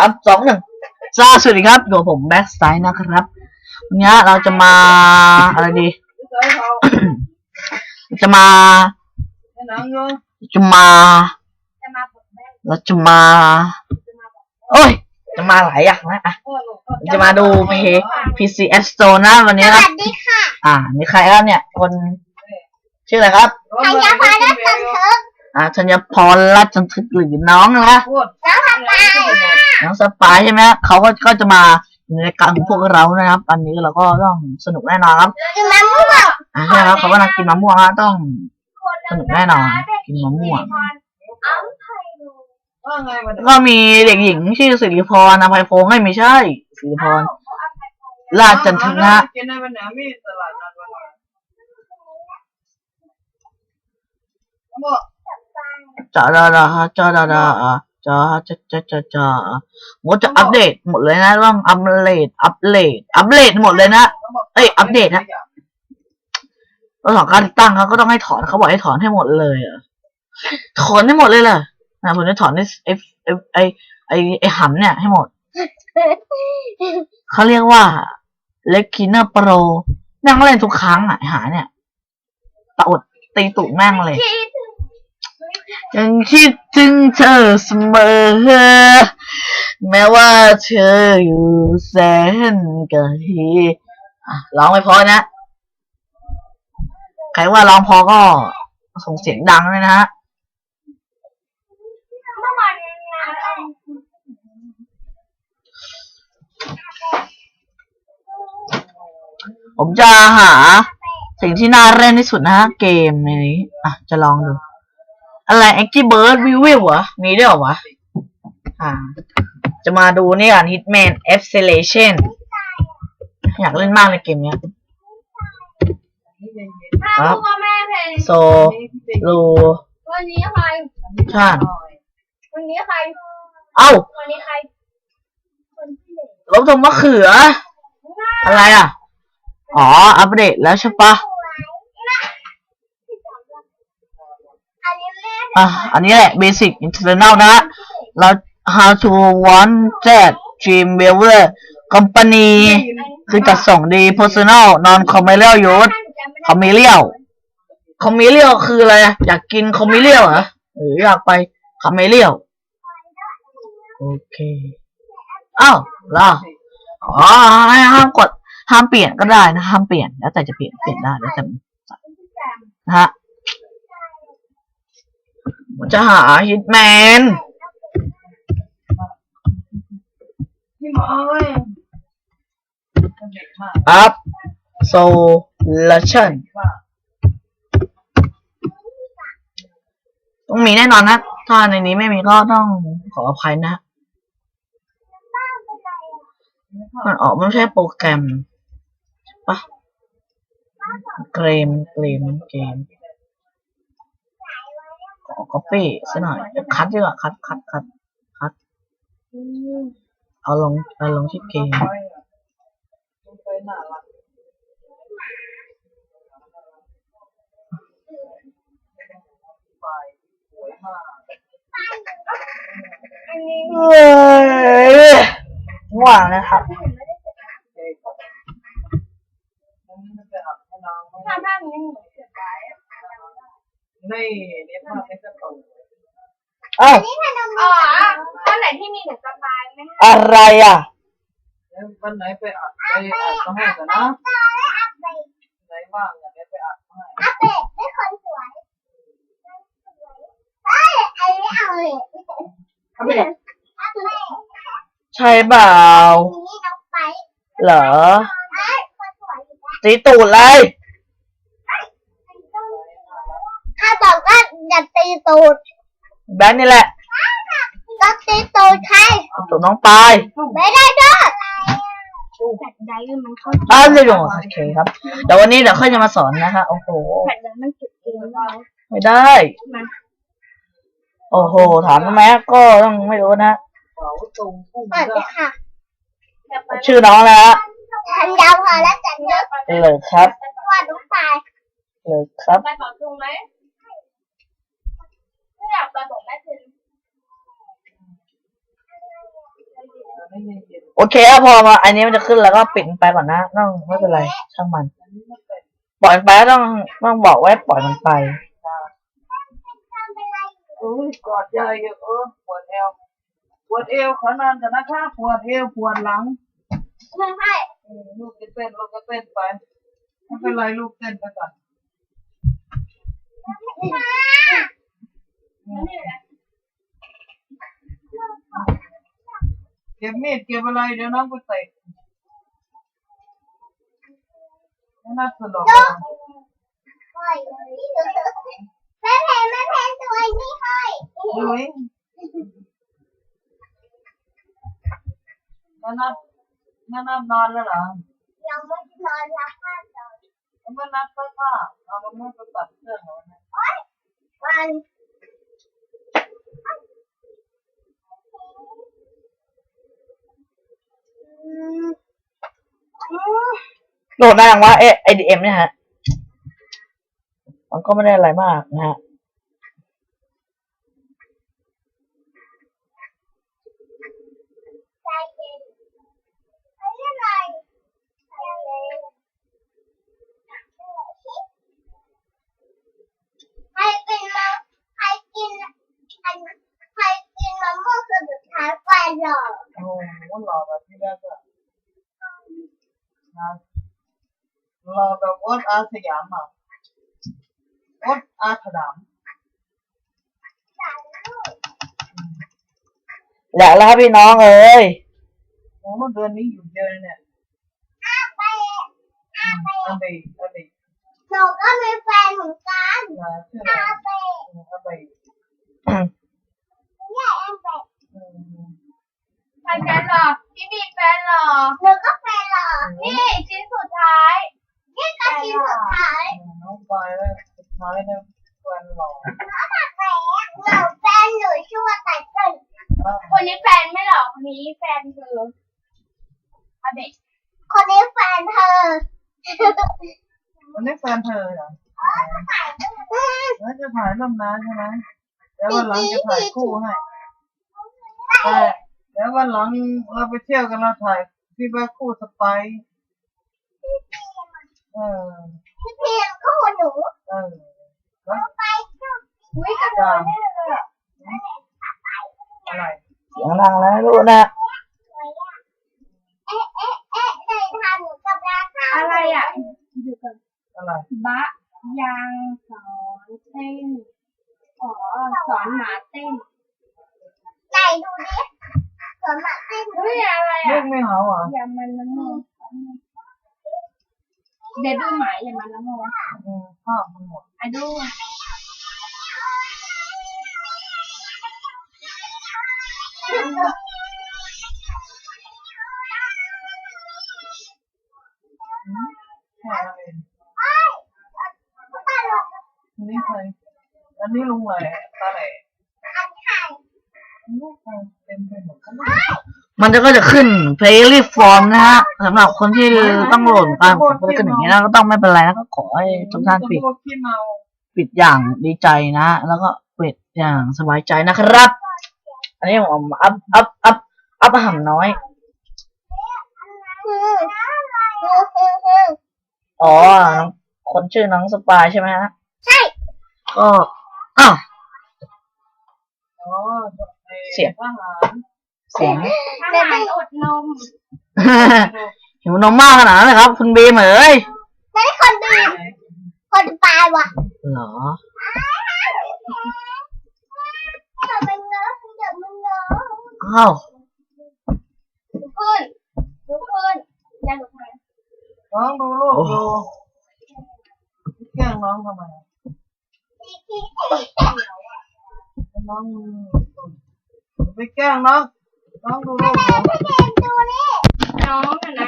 อัพสองหนึ่งสวัสดีครับอยู่กับผมแบ็กไซด์นะครับวันนี้เราจะมาอะไรดี จะมา จะมา เราจะมา โอ้ย จะมาหลายอย่างนะอะจะมาดูเพย์ PCS Store นะวันนี้สนะวัสดีค่ะ อ่ามีใครครับเนี่ย คน ชื่ออะไรครับธัญพรรัตน์จันทึก อ่าธัญพรรัตน์จันทึกหรือน้องนะน้องพันปายน้องสปายใช่ไหมเขาก็ก็จะมาในรายการของพวกเรานะครับ อันนี้เราก็ต้องสนุกแน่นอนครับกินมะม่วงอ่าใช่ครับเขากำลังกินมะม่วงนะต้องสนุกแน่นอนกินมะม่วงแล้วก็มีเด็กหญิงชื่อสิริพรอภัยพงษ์ไม่ไม่ใช่สิริพรราชจันทนะกินในวันไหนมีตลาดนัดวันไหนบอก จ้าดาดาจ้าดาดาจ้าจ้าจ้าจ้าจ้าหมดจะอัปเดตหมดเลยนะต้องอัปเดตอัปเดตอัปเดตหมดเลยนะเอ้ยอัปเดตนะแล้วถอนการติดตั้งเขาก็ต้องให้ถอนเขาบอกให้ถอนให้หมดเลยอะถอนให้หมดเลยเหรอนะผมจะถอนไอ้ไอ้ไอ้ไอ้ไอ้หำเนี่ยให้หมดเขาเรียกว่าเล็กคินเนอร์โปรนั่งเล่นทุกครั้งอะไอ้หาเนี่ยตะอดตีตุ่แม่งเลย ยังคิดถึงเธอเสมอ แม้ว่าเธออยู่แสนไกลอะร้องไม่พอนะ ใครว่าร้องพอก็ส่งเสียงดังเลยนะฮะผมจะหาสิ่งที่น่าเล่นที่สุดนะฮะเกมนี้ อะ จะลองดู อะไร Angry Bird Review เหรอ มีด้วยเหรอวะ อ่า จะมาดูนี่ก่อน Hitman Acceleration อยากเล่นมากในเกมเนี้ยถ้าพ่อแม่เพลงโซลูวันนี้ใครชั่นวันนี้ใคร เอ้าวันนี้ใครคนที่หนึ่งลบตรงมะเขือ อะไรอะ อ๋อ อัปเดตแล้วใช่ปะ อันนี้แม่ อะ อันนี้แหละ Basic Internal นะฮะเรา How to want that dream builder company คือจัดส่งดี personal non commercial use คอมมิเลียวคอมมิเลียวคืออะไร อยากกินคอมมิเลียวเหรอหรืออยากไปคอมมิเลียวโอเค อ้าวล่ะอ๋อห้ามกด ห้ามเปลี่ยนก็ได้นะ ห้ามเปลี่ยน แล้วแต่จะเปลี่ยน เปลี่ยนได้ แล้วแต่นะฮะ จะหาฮิตแมนพี่มาเอ้ยเด็กมากอัพโซลูชันว่าต้องมีแน่นอนนะ ถ้าในนี้ไม่มีก็ต้องขออภัยนะ มันออกไม่ใช่โปรแกรมปะเกม เกม เกม ขอ copy ซะหน่อยเดี๋ยวคัดดีกว่าคัดคัดคัดคัดเอาลงเอาลงที่เกมต้องไปหน้ารักไปสวยมากอันนี้เฮ้ยง่วงนะครับเด็กมันไม่ไปอัดให้นางไม่ถ้าด้านนี้หนูเสียดายนี่เนี่ยภาพในกระตุ้นเอ้าอ๋อตอนไหนที่มีหนูสบายไหมอะไรอะแล้ววันไหนไปอัดไปอัดมาให้กันนะไหนว่างเนี่ยเดี๋ยวไปอัดมาให้อาเป็ดไม่คนสวยเอ้ยไอ้ไม่เอาเลยทำไมอาเป็ดใช่เปล่านี่น้องไปเหรอเอ้ยคนสวยอยู่แล้วตีตูดเลยถ้าบอกว่าอย่าตีตูดแบงค์นี่แหละก็ตีตูดใครตูดน้องปายไม่ได้ด้วยแฟดไดร์มันเข้าอ้าวไม่รู้โอเคครับเดี๋ยววันนี้เดี๋ยวค่อยจะมาสอนนะคะโอ้โหแฟดไดร์มันเก็บเองได้ไม่ได้ โอ้โห ถามแม่ก็ต้องไม่รู้นะเสาตรงพุ่งสวัสดีค่ะชื่อน้องแล้วทันยาวพอแล้วจันเยอะเลยครับว่าลูกตายเลยครับ อตรงไหมไม่อยากไปบอกแม่คืนไม่เย็นเย็นโอเคอะพอมา อันนี้มันจะขึ้นแล้วก็ปิดมันไปก่อนนะต้องไม่เป็นไร ช่างมัน ปล่อยมันไปก็ต้องต้องบอกไว้ปล่อยมันไปโอ้ยกอดยายเออปวดเอวปวดเอวขอนอนกันนะคะปวดเอวปวดหลังไม่ให้ลูกจะเต้นลูกก็เต้นไปไม่เป็นไรลูกเต้นไปก่อน เก็บมีดเก็บอะไรเดี๋ยวน้องไปเตะไม่น่าสลบให้แม่เพนแม่เพนตัวนี้ให้ยุ้ยนั่นนับนั่นนับนอนแล้วเหรอ ยังไม่นอนละห้าตอนมันไม่นับเสื้อผ้าเอามันไม่ไปตัดเสื้อเหรอเนี่ยวัน โหลดได้ยังว่าเอ๊ะ IDM เนี่ยฮะ มันก็ไม่ได้อะไรมากนะฮะใครกินมะใครกินใครกินมะม่วงสุดท้ายไปหรอโอ้โหหล่อแบบที่แรกอะนะ หล่อแบบโอ๊ตอาสยามอะโอ๊ตอาถดามแหละแล้วครับพี่น้องเอ้ยโอ้เดือนนี้อยู่เยอะเนี่ยไปอาเบอาเบหนูก็มีแฟนเหมือนกันนะชื่ออะไรอาเบอาเบเนี่ยแอมเบอืมใครแฟนเหรอพี่มีแฟนเหรอหนูก็แฟนหรอนี่ชิ้นสุดท้าย นี่ก็ชิ้นสุดท้ายน้องไปแล้วสุดท้ายเนี่ยแฟนหล่อน้องถักแฟนหนูแฟนหนูชื่อว่าไตเติ้ลอะคนนี้แฟนไม่หรอกคนนี้แฟนคืออาเบะคนนี้แฟนเธอวันนี้แฟนเธอเหรอแล้วจะถ่ายลำน้ำใช่ไหมแล้ววันหลังจะถ่ายคู่ให้แต่แล้ววันหลังเราไปเที่ยวกันเราถ่ายที่ว่าคู่สไปซ์ เออพี่เพียงก็หัวหนูเออแล้วไปก็อุ้ยกระโดดได้เลยอะอะไรเสียงดังแล้วลูกนะสวยอะเอ๊ะเอ๊ะเอ๊ะเลยทำหนูกับราคาอะไรอะดูก่อนอะไรบะยังสอนเต้นอ๋อสอนหมาเต้นไหนดูดิสวนหมาเต้นดูเฮ้ยอะไรเรื่อะองไม่เหาเหรออย่ามันละโม เดี๋ยวดูหมาอย่ามันละโมอืมภาพมันหมดอะดูแค่นั้นเองเอ้ยตลกอันนี้ใครอันนี้ลุงแหล่ตาแหล่อันไข่ลูกใครเต็มไปหมดก็ไม่ มันจะก็จะขึ้น playlist form นะฮะสำหรับคนที่ต้องโหลดการผมก็จะขึ้นอย่างนี้นะก็ต้องไม่เป็นไรนะก็ขอให้ทุกท่านปิดพวกที่เมาปิดอย่างดีใจนะ แล้วก็ปิดอย่างสบายใจนะครับ อันนี้ผมอัพอัพอัพอัพอาหารน้อยคือคือคือคืออ๋อน้องคนชื่อน้องสปายใช่ไหมฮะใช่ก็อ้าวอ๋อไอ้เสียงทหาร เสียงทหารอดนมหิวนมมากขนาดนั้นเลยครับ คุณบีมเอ๋ยไม่ได้คนดื่มคนตายว่ะเหรอเดี๋ยวมันเนอะเดี๋ยวมันเนอะอ้าวลุกขึ้นลุกขึ้นอย่าลุกมาน้องดูลูกดูแกล้งน้องทำไมที่ที่น้องไปแกล้งน้อง น้องดูลูกดูพี่เกมดูนี่น้องน่ะนะน้องนส